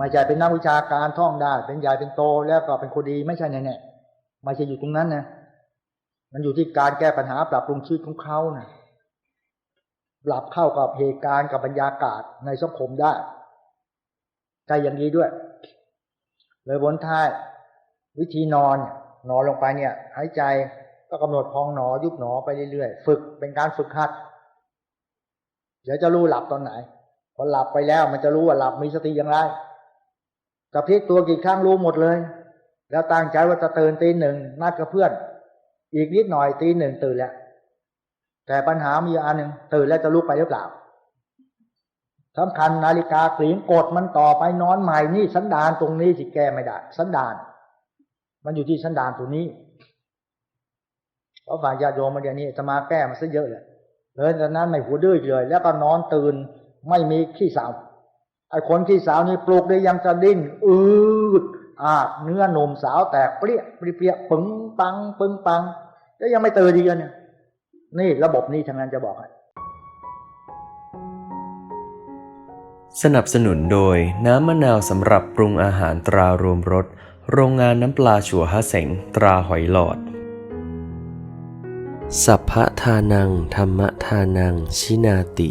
ไม่ใช่เป็นนักวิชาการท่องได้ เป็นใหญ่เป็นโตแล้วก็เป็นคนดีไม่ใช่แน่ๆไม่ใช่อยู่ตรงนั้นนะมันอยู่ที่การแก้ปัญหาปรับปรุงชีวิตของเขานะปรับเข้ากับเหตุการณ์กับบรรยากาศในสังคมได้ใจอย่างนี้ด้วย เลยบนท้าย วิธีนอนเนี่ยนอนลงไปเนี่ยหายใจก็กำหนดพองหนอยุบหนอไปเรื่อยๆฝึกเป็นการฝึกหัด เดี๋ยวจะรู้หลับตอนไหนพอหลับไปแล้วมันจะรู้ว่าหลับมีสติอย่างไร กระพริบตัวกี่ครั้งรู้หมดเลย แล้วตั้งใจว่าจะตื่นตีหนึ่งนัดกับเพื่อน อีกนิดหน่อยตีหนึ่งตื่นแล้วแต่ปัญหามีอันหนึ่งตื่นแล้วจะลุกไปหรือเปล่าสำคัญนาฬิกากลิ่งกดมันต่อไปนอนใหม่นี่สันดานตรงนี้สิแก้ไม่ได้สันดาน มันอยู่ที่สันดานตัวนี้เพราะฝ่ายญาติโยมมาเดี๋ยวนี้จะมาแก้มันซะเยอะเลยเลยตอนนั้นไม่หูดื้อเลย แล้วก็นอนตื่นไม่มีขี้สาว ไอ้คนที่สาวนี่ปลุกได้ยังจะดิ้นอืดอาดเนื้อหนุ่มสาวแตกเปรี้ยเปรี้ยปึ้งปังปึ้งปังแล้วยังไม่ตื่นดีกันเนี่ยนี่ระบบนี้ทางนั้นจะบอกให้สนับสนุนโดยน้ำมะนาวสำหรับปรุงอาหารตรารวมรสโรงงานน้ำปลาชัวฮะเสงตราหอยหลอด สัพพะทานัง ธรรมทานัง ชินาติ